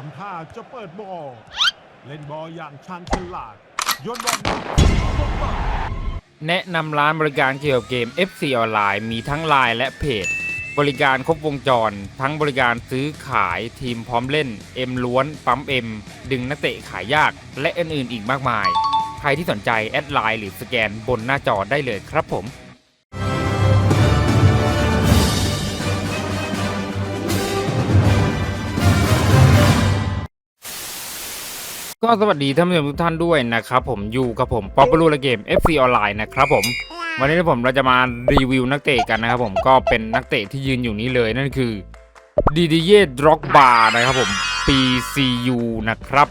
ทำท่าจะเปิดบอลเล่นบอลอย่างชาญฉลาดโยนบอลแนะนำร้านบริการเกี่ยวกับเกม FC ออนไลน์มีทั้งไลน์และเพจ บริการครบวงจร ทั้งบริการซื้อขายทีมพร้อมเล่น เอ็มล้วน ปั๊มเอ็ม ดึงนักเตะขายยาก และอื่นๆอีกมากมาย ใครที่สนใจแอดไลน์หรือสแกนบนหน้าจอได้เลยครับผม ก็สวัสดีท่านผู้ชมทุกท่านด้วยนะครับผมอยู่กับผมป๊อปปูลเกม FC ออนไลน์นะครับผม วันนี้ผมเราจะมารีวิวนักเตะกันนะครับผมก็เป็นนักเตะที่ยืนอยู่นี้เลยนั่นคือดีดีเย่ดร็อกบาร์นะครับผม PCU นะครับ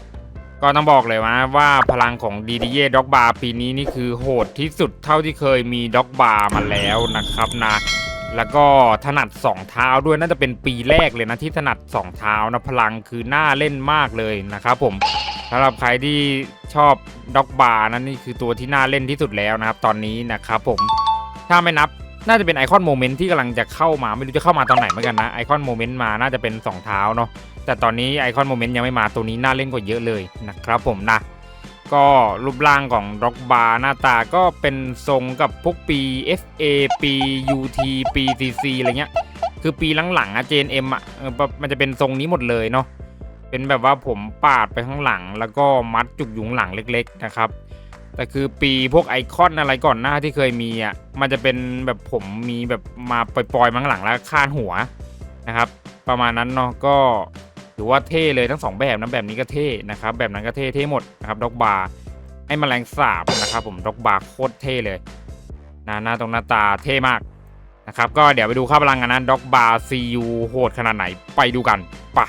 ก็ต้องบอกเลยว่าว่าพลังของดีดีเย่ด็อกบาร์ปีนี้นี่คือโหดที่สุดเท่าที่เคยมีด็อกบาร์มาแล้วนะครับนะ แล้วก็ถนัด 2 เท้าด้วยน่าจะเป็นปีแรกเลยนะที่ถนัด 2 เท้านะพลังคือน่าเล่นมากเลยนะครับผมสำหรับใครที่ชอบด็อกบาร์นั่นนี่คือตัวที่น่าเล่นที่สุดแล้วนะครับ ตอนนี้นะครับผมถ้าไม่นับน่าจะเป็นไอคอนโมเมนต์ที่กำลังจะเข้ามาไม่รู้จะเข้ามาตอนไหนเหมือนกันนะไอคอนโมเมนต์มาน่าจะเป็น 2 เท้าเนาะแต่ตอนนี้ไอคอนโมเมนต์ยังไม่มาตัวนี้น่าเล่นกว่าเยอะเลยนะครับผมนะ ก็รูปร่างของด็อกบาร์หน้าตาก็เป็นทรงกับพวกปี FA ปี UT ปี CC อะไรเงี้ย คือปีหลังๆอะ JNM อะเออแบบมันจะเป็นทรงนี้หมดเลยเนาะ เป็นแบบว่าผมปาดไปข้างหลัง แล้วก็มัดจุกยุงหลังเล็ก ๆ นะครับ แต่คือปีพวกไอคอนอะไรก่อนหน้าที่เคยมีอะมันจะเป็นแบบผมมีแบบมาปล่อยๆมาข้งหลังแล้วคาดหัวนะครับ ประมาณนั้นเนาะก็ ถือว่าเท่เลยทั้งสองแบบนะแบบนี้ก็เท่นะครับแบบนั้นก็เท่เท่หมดนะครับด็อกบาร์ให้แมลงสาบนะครับ ผมด็อกบาร์โคตรเท่เลยนะหน้าตรงหน้าตาเท่มากนะครับก็เดี๋ยวไปดูค่าพลังกันนะด็อกบาร์ซียูโหดขนาดไหนไปดูกันปะ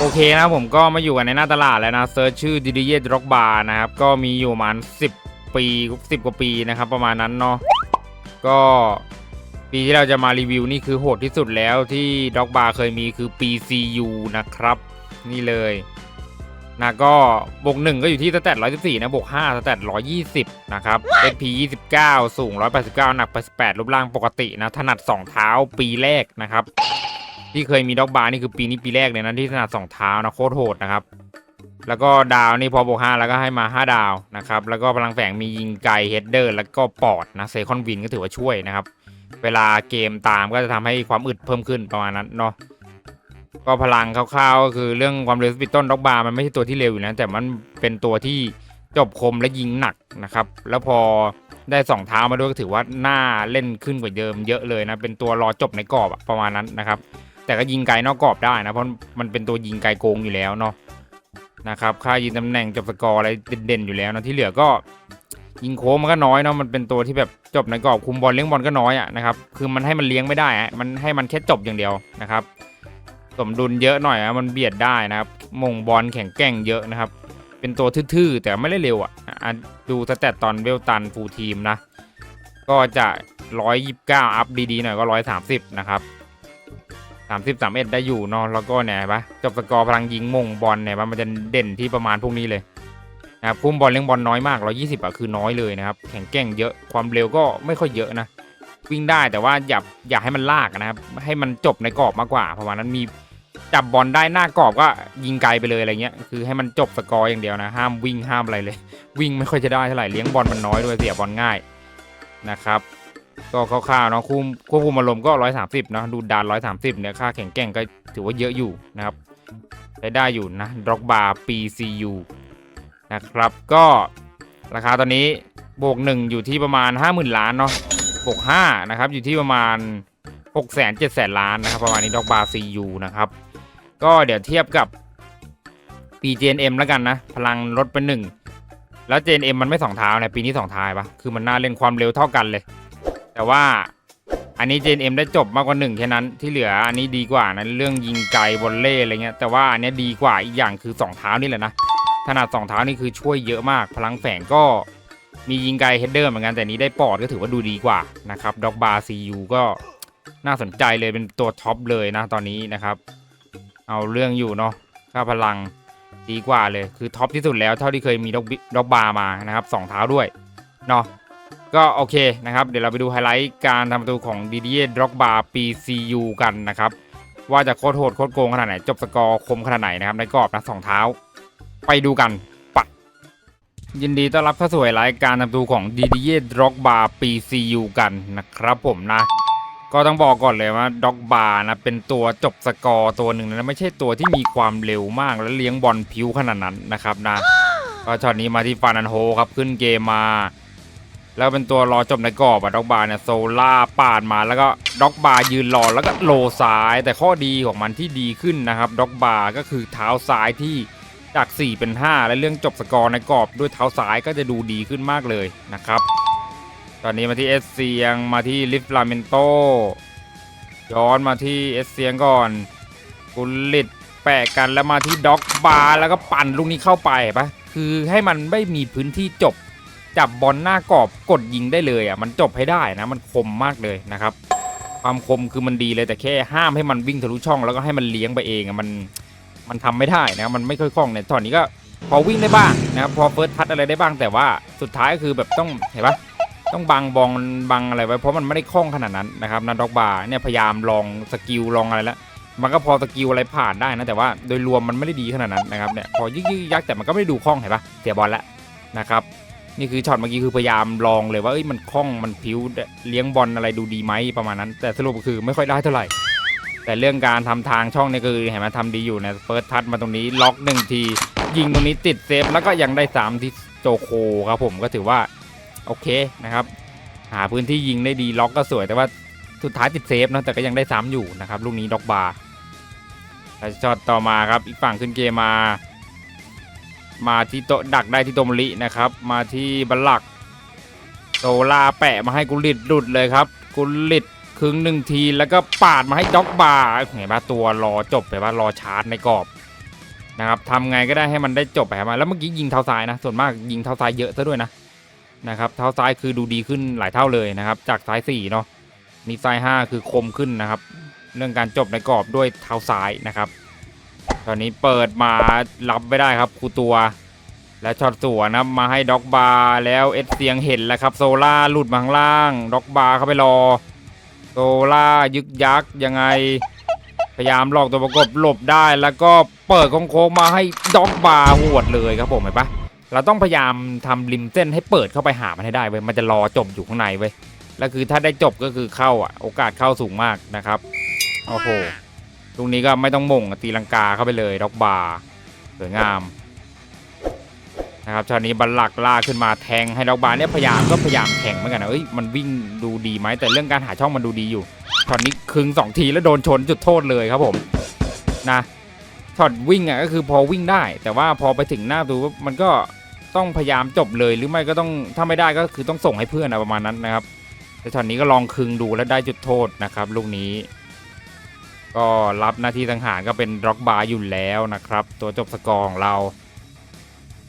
โอเคนะผมก็มาอยู่กันในหน้าตลาดแล้วนะเซิร์ชชื่อดิดิเยด็อกบาร์นะครับก็มีอยู่ประมาณ10 ปี 10 กว่าปีนะครับประมาณนั้นเนาะก็ ปีที่เราจะมารีวิวนี่คือโหดที่สุดแล้วที่ด็อกบาร์เคยมีคือ PCU นะครับ นี่เลยนะก็บวกหนึ่งก็อยู่ที่สแตท114นะบวก5สแตท120นะครับ SP 29สูง189หนัก88รูปร่างปกตินะ ถนัด2เท้าปีแรกนะครับ ที่เคยมีด็อกบาร์นี่คือปีนี้ปีแรกเลยนะที่ถนัด2เท้านะโคตรโหดนะครับ แล้วก็ดาวนี่พอบวก5แล้วก็ให้มา5ดาวนะครับ แล้วก็พลังแฝงมียิงไกลเฮดเดอร์ แล้วก็ปอดนะเซคอนวินก็ถือว่าช่วยนะครับ เวลาเกมตามก็จะทำให้ความอึดเพิ่มขึ้นประมาณนั้นเนาะก็พลังคร่าวๆก็คือเรื่องความเร็วสปีดต้นด็อกบาร์มันไม่ใช่ตัวที่เร็วอยู่นะแต่มันเป็นตัวที่จบคมและยิงหนักนะครับแล้วพอได้สองเท้ามาด้วยก็ถือว่าหน่าเล่นขึ้นกว่าเดิมเยอะเลยนะเป็นตัวรอจบในกรอบประมาณนั้นนะครับ แต่ก็ยิงไกลนอกกรอบได้นะเพราะมันเป็นตัวยิงไกลโกงอยู่แล้วเนาะนะครับค่ายิงตำแหน่งจบสกอร์อะไรเด่นๆอยู่แล้วนะที่เหลือก็ยิงโค้งมันก็น้อยเนาะมันเป็นตัวที่แบบ จบในกรอบคุมบอลเลี้ยงบอลก็น้อยอะนะครับคือมันให้มันเลี้ยงไม่ได้อะมันให้มันแค่จบอย่างเดียวนะครับ สมดุลเยอะหน่อยอะมันเบียดได้นะครับมงบอลแข็งแกร่งเยอะนะครับ เป็นตัวทื่อๆแต่ไม่ได้เร็วอะดูสแตตตอนเวลตันฟูลทีมนะก็จะ129 อัพดีๆหน่อยก็ 130 นะครับ 30 31 ได้อยู่เนาะแล้วก็เนี่ยปะจบสกอร์พลังยิงมงบอลเนี่ยมันจะเด่นที่ประมาณพวกนี้เลย นะครับคุมบอลเลี้ยงบอลน้อยมาก 120อะคือน้อยเลยนะครับ แข็งแกร่งเยอะความเร็วก็ไม่ค่อยเยอะนะ วิ่งได้แต่ว่าอย่าอย่าให้มันลากนะครับ ให้มันจบในกรอบมากกว่าประมาณนั้นมีจับบอลได้หน้ากรอบก็ยิงไกลไปเลยอะไรเงี้ยคือให้มันจบสกอร์อย่างเดียวนะห้ามวิ่งห้ามอะไรเลย วิ่งไม่ค่อยจะได้เท่าไหร่เลี้ยงบอลมันน้อยด้วยเสียบอลง่ายนะครับก็คร่าวๆเนาะคุมควบคุมอารมณ์ก็ 130เนาะดูดาน 130เนี่ยค่าแข็งแกร่งก็ถือว่าเยอะอยู่นะครับใช้ได้อยู่นะด็อกบาร์ PCU นะครับ ก็ราคาตอนนี้บวกหนึ่งอยู่ที่ประมาณ 50,000 ล้านเนาะ65นะครับอยู่ที่ประมาณ 6 7 0 0 0 0ล้านนะครับประมาณนี้ดอกบาร์ซียูนะครับก็เดี๋ยวเทียบกับ PGNM แล้วกันนะ พลังลดไปหนึ่งแล้ว JNM มันไม่สองเท้าเนี่ยปีนี้สองเท้าปะคือมันน่าเล่นความเร็วเท่ากันเลย แต่ว่าอันนี้ JNM ได้จบมากกว่าหนึ่งแค่นั้นที่เหลืออันนี้ดีกว่านะเรื่องยิงไกลบอลเล่อะไรเงี้ยแต่ว่าอันนี้ดีกว่าอีกอย่างคือสองเท้านี่แหละนะ ถนัดสองเท้านี่คือช่วยเยอะมาก พลังแฝงก็มียิงไกลเฮดเดอร์เหมือนกันแต่นี้ได้ปอดก็ถือว่าดูดีกว่านะครับด็อกบาร์ซียูก็น่าสนใจเลยเป็นตัวท็อปเลยนะตอนนี้นะครับ เอาเรื่องอยู่เนาะค่าพลังดีกว่าเลยคือท็อปที่สุดแล้วเท่าที่เคยมีด็อกด็อกบาร์มานะครับสองเท้าด้วยเนาะก็โอเคนะครับ เดี๋ยวเราไปดูไฮไลท์การทำประตูของดีดีด็อกบาร์ปีซียูกันนะครับ ว่าจะโคตรโหดโคตรโกงขนาดไหนจบสกอร์คมขนาดไหนนะครับในกรอบนะสองเท้า ไปดูกันปัดยินดีต้อนรับเข้าสู่รายการทำตูของดีดีเย่ด็อกบาร์ปีซียูกันนะครับผมนะ ก็ต้องบอกก่อนเลยว่าด็อกบาร์นะเป็นตัวจบสกอร์ตัวหนึ่งนะไม่ใช่ตัวที่มีความเร็วมากและเลี้ยงบอลผิวขนาดนั้นนะครับนะก็ช็อตนี้มาที่ฟานันโฮครับขึ้นเกมมาแล้วเป็นตัวรอจบในกรอบอะด็อกบาร์เนี่ยโซล่าปาดมาแล้วก็ด็อกบาร์ยืนรอแล้วก็โลซ้าย แต่ข้อดีของมันที่ดีขึ้นนะครับด็อกบาร์ก็คือเท้าซ้ายที่ จาก 4 เป็น 5 และเรื่องจบสกอร์ในกรอบด้วยเท้าซ้ายก็จะดูดีขึ้นมากเลยนะครับ ตอนนี้มาที่เอสเซียงมาที่ลิฟลาเมนโตย้อนมาที่เอสเซียงก่อนกุลลิดแปะกันแล้วมาที่ด็อกบาร์แล้วก็ปั่นลูกนี้เข้าไปปะคือให้มันไม่มีพื้นที่จบ จับบอลหน้ากรอบกดยิงได้เลยอะมันจบให้ได้นะมันคมมากเลยนะครับ ความคมคือมันดีเลยแต่แค่ห้ามให้มันวิ่งทะลุช่องแล้วก็ให้มันเลี้ยงไปเองอะมัน มันทำไม่ได้นะมันไม่ค่อยคล่องเนี่ยตอนนี้ก็พอวิ่งได้บ้างนะครับพอเฟิร์สทัชอะไรได้บ้างแต่ว่าสุดท้ายก็คือแบบต้องเห็นปะต้องบังบองบังอะไรไว้เพราะมันไม่ได้คล่องขนาดนั้นนะครับนันด็อกบาร์เนี่ยพยายามลองสกิลลองอะไรแล้วมันก็พอสกิลอะไรผ่านได้นะแต่ว่าโดยรวมมันไม่ได้ดีขนาดนั้นนะครับเนี่ยพอยึกยึกยักแต่มันก็ไม่ได้ดูคล่องเห็นปะเสียบอลแล้วนะครับนี่คือช็อตเมื่อกี้คือพยายามลองเลยว่าเอ้ยมันคล่องมันผิวเลี้ยงบอลอะไรดูดีไหมประมาณนั้น แต่สรุปก็คือไม่ค่อยได้เท่าไหร่ แต่เรื่องการทำทางช่องเนี่ยคือเห็นไหมทำดีอยู่นะเฟิร์สทัชมาตรงนี้ล็อกหนึ่งทียิงตรงนี้ติดเซฟแล้วก็ยังได้สามที่โจโคครับผมก็ถือว่าโอเคนะครับ หาพื้นที่ยิงได้ดีล็อกก็สวยแต่ว่าสุดท้ายติดเซฟนะแต่ก็ยังได้ซ้ำอยู่นะครับลูกนี้ด็อกบาร์แล้วช็อตต่อมาครับอีกฝั่งขึ้นเกมมา มาที่โตดักได้ที่โตมรินะครับ มาที่บัลลักโซลาแปะมาให้กุลิตหลุดเลยครับ กุลิต ครึ่งหนึ่งทีแล้วก็ปาดมาให้ด็อกบาร์เห็นปะตัวรอจบไปว่ารอชาร์จในกรอบนะครับทำไงก็ได้ให้มันได้จบไปมาแล้วเมื่อกี้ยิงเท้าซ้ายนะ ส่วนมากยิงเท้าซ้ายเยอะซะด้วยนะนะครับเท้าซ้ายคือดูดีขึ้นหลายเท่าเลยนะครับ จากซ้ายสี่เนาะมีซ้ายห้าคือคมขึ้นนะครับ เรื่องการจบในกรอบด้วยเท้าซ้ายนะครับ ตอนนี้เปิดมารับไม่ได้ครับครูตัว และช็อตสวนนะมาให้ด็อกบาร์แล้วเอสเซียงเห็นแล้วครับโซล่าหลุดมาข้างล่างด็อกบาร์เข้าไปรอ โซล่ายึกยักยังไง พยายามหลอกตัวประกบหลบได้แล้วก็เปิดโค้งมาให้ด็อกบาร์หวดเลยครับผมเห็นปะเราต้องพยายามทำริมเส้นให้เปิดเข้าไปหามันให้ได้เว้ยมันจะรอจบอยู่ข้างในเว้ยแล้วคือถ้าได้จบก็คือเข้าอะ โอกาสเข้าสูงมากนะครับโอ้โหตรงนี้ก็ไม่ต้องมงตีลังกาเข้าไปเลยด็อกบาร์สวยงาม นะครับช็อตนี้บัลลักลาขึ้นมาแทงให้ด็อกบาเนี่ยพยายามก็พยายามแข่งเหมือนกันนะเอ้ยมันวิ่งดูดีไหมแต่เรื่องการหาช่องมันดูดีอยู่ช็อตนี้คึงสองทีแล้วโดนชนจุดโทษเลยครับผมนะช็อตวิ่งอะก็คือพอวิ่งได้ แต่ว่าพอไปถึงหน้าตูมันก็ต้องพยายามจบเลยหรือไม่ก็ต้องถ้าไม่ได้ก็คือต้องส่งให้เพื่อนอะประมาณนั้นนะครับแต่ช็อตนี้ก็ลองคึงดูแล้วได้จุดโทษนะครับลูกนี้ ก็รับหน้าที่สังหารก็เป็นร็อกบาร์อยู่แล้วนะครับ ตัวจบสกอร์ของเรา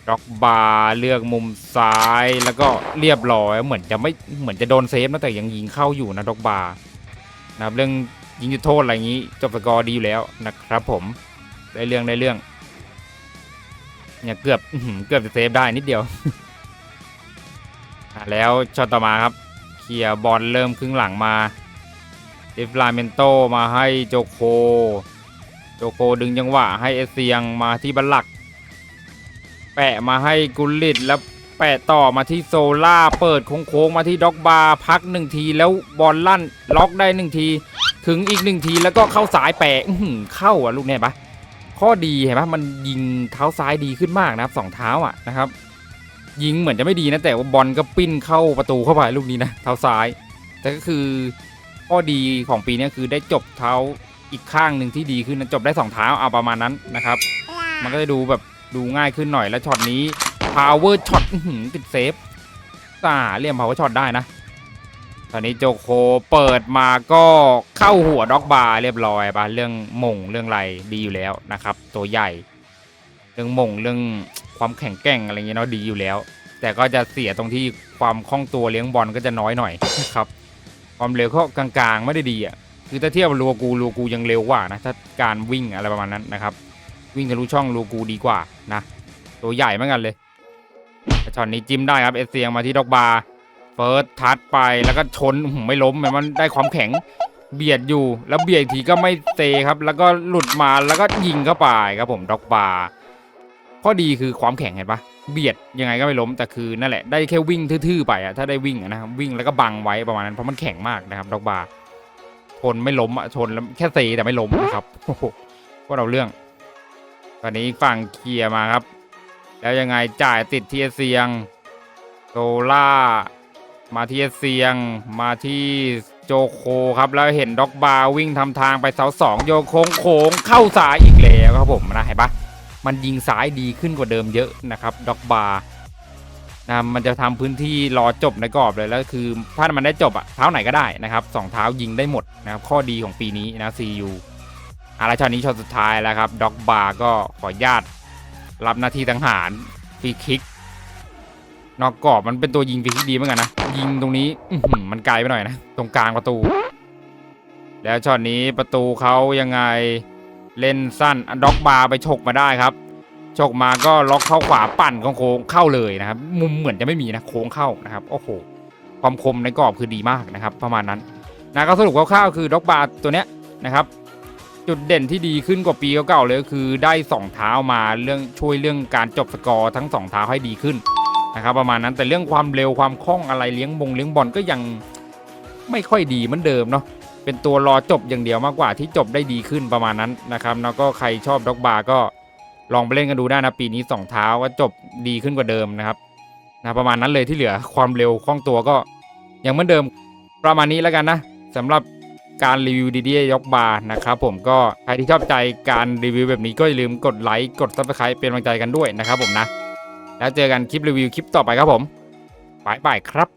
ร็อกบาร์เลือกมุมซ้ายแล้วก็เรียบร้อยเหมือนจะไม่เหมือนจะโดนเซฟนะแต่ยังยิงเข้าอยู่นะร็อกบาร์นะครับเรื่องยิงจุดโทษอะไรอย่างนี้จบสกอร์ดีอยู่แล้วนะครับผมได้เรื่องได้เรื่องเนี่ยเกือบเกือบจะเซฟได้นิดเดียวแล้วช็อตต่อมาครับเคลียร์บอลเริ่มครึ่งหลังมาเดฟลาเมนโตมาให้โจโค โจโคดึงจังหวะให้เอเซียงมาที่บัลลัก แปะมาให้กุลิตแล้วแปะต่อมาที่โซล่าเปิดโค้งๆมาที่ด็อกบาร์พักหนึ่งทีแล้วบอลลั่นล็อกได้หนึ่งทีถึงอีกหนึ่งทีแล้วก็เข้าสายแปะเข้าอะลูกเนี่ยปะข้อดีเห็นปะมันยิงเท้าซ้ายดีขึ้นมากนะครับสองเท้าอะนะครับ ยิงเหมือนจะไม่ดีนะแต่ว่าบอลก็ปิ้นเข้าประตูเข้าไปลูกนี้นะเท้าซ้าย แต่ก็คือข้อดีของปีนี้คือได้จบเท้าอีกข้างหนึ่งที่ดีขึ้นนะจบได้สองเท้าเอาประมาณนั้นนะครับ มันก็จะดูแบบ ดูง่ายขึ้นหน่อยแล้วช็อตนี้ power shot อื้อหือติดเซฟตาเรียม power shot ได้นะ ตอนนี้โจโคเปิดมาก็เข้าหัวด็อกบาร์เรียบร้อยปะเรื่องมงเรื่องไรดีอยู่แล้วนะครับ ตัวใหญ่ เรื่องมงเรื่องความแข็งแกร่งอะไรเงี้ยเนาะดีอยู่แล้ว แต่ก็จะเสียตรงที่ความคล่องตัวเลี้ยงบอลก็จะน้อยหน่อยนะครับความเร็วก็กลางๆ ไม่ได้ดีอะคือถ้าเทียบกับลูกูลูกูยังเร็วกว่านะถ้าการวิ่งอะไรประมาณนั้นนะครับ วิ่งทะลุช่องลูกูดีกว่านะตัวใหญ่เหมือนกันเลยแต่ช็อตนี้จิ้มได้ครับเอเซียงมาที่ดอกบาร์เฟิร์สทัดไปแล้วก็ชนไม่ล้มมันได้ความแข็งเบียดอยู่ แล้วเบียดทีก็ไม่เซครับ แล้วก็หลุดมาแล้วก็ยิงเข้าไปครับผมด็อกบาร์ข้อดีคือความแข็งเห็นปะเบียดยังไงก็ไม่ล้มแต่คือนั่นแหละได้แค่วิ่งทื่อๆไปอะถ้าได้วิ่งนะครับวิ่งแล้วก็บังไว้ประมาณนั้นเพราะมันแข็งมากนะครับด็อกบาร์ชนไม่ล้มอะชนแล้วแค่เซแต่ไม่ล้มนะครับก็เราเรื่อง ตอนนี้ฝั่งเคลียร์มาครับ แล้วยังไงจ่ายติดเที่เซียงโซล่า มาเที่เซียง มาที่โจโคครับ แล้วเห็นด็อกบาร์วิ่งทำทางไปเสาสองโยโค้งโค้งเข้าซ้ายอีกแล้วครับผมนะเห็นปะมันยิงซ้ายดีขึ้นกว่าเดิมเยอะนะครับด็อกบาร์นะมันจะทำพื้นที่รอจบในกรอบเลยแล้วคือ ถ้ามันได้จบอะเท้าไหนก็ได้นะครับสองเท้ายิงได้หมดนะครับข้อดีของปีนี้นะซียู อะไรช็อตนี้ช็อตสุดท้ายแล้วครับด็อกบาร์ก็ขอญาตรับหน้าที่สังหารฟรีคิก นอกกรอบมันเป็นตัวยิงฟรีคิกดีเหมือนกันนะ ยิงตรงนี้มันไกลไปหน่อยนะ ตรงกลางประตู แล้วช็อตนี้ประตูเขายังไงเล่นสั้นด็อกบาร์ไปฉกมาได้ครับฉกมาก็ล็อกเข้าขวาปั่นของโค้งเข้าเลยนะครับ มุมเหมือนจะไม่มีนะโค้งเข้านะครับโอ้โหความคมในกรอบคือดีมากนะครับ ประมาณนั้นนะก็สรุปคร่าวๆคือด็อกบาร์ตัวเนี้ยนะครับ จุดเด่นที่ดีขึ้นกว่าปีเก่าๆเลยก็คือได้สองเท้ามาเรื่องช่วยเรื่องการจบสกอร์ทั้งสองเท้าให้ดีขึ้นนะครับประมาณนั้นแต่เรื่องความเร็วความคล่องอะไรเลี้ยงบงเลี้ยงบอลก็ยังไม่ค่อยดีเหมือนเดิมเนาะเป็นตัวรอจบอย่างเดียวมากกว่าที่จบได้ดีขึ้นประมาณนั้นนะครับแล้วก็ใครชอบด็อกบาร์ก็ลองไปเล่นกันดูได้นะปีนี้สองเท้าก็จบดีขึ้นกว่าเดิมนะครับนะประมาณนั้นเลยที่เหลือความเร็วคล่องตัวก็ยังเหมือนเดิมประมาณนี้แล้วกันนะสำหรับ การรีวิวดีดียกบาร์นะครับผมก็ใครที่ชอบใจการรีวิวแบบนี้ก็อย่าลืมกดไลค์กดซับสไครป์เป็นกำลังใจกันด้วยนะครับผมนะ แล้วเจอกันคลิปรีวิวคลิปต่อไปครับผมบายบายครับ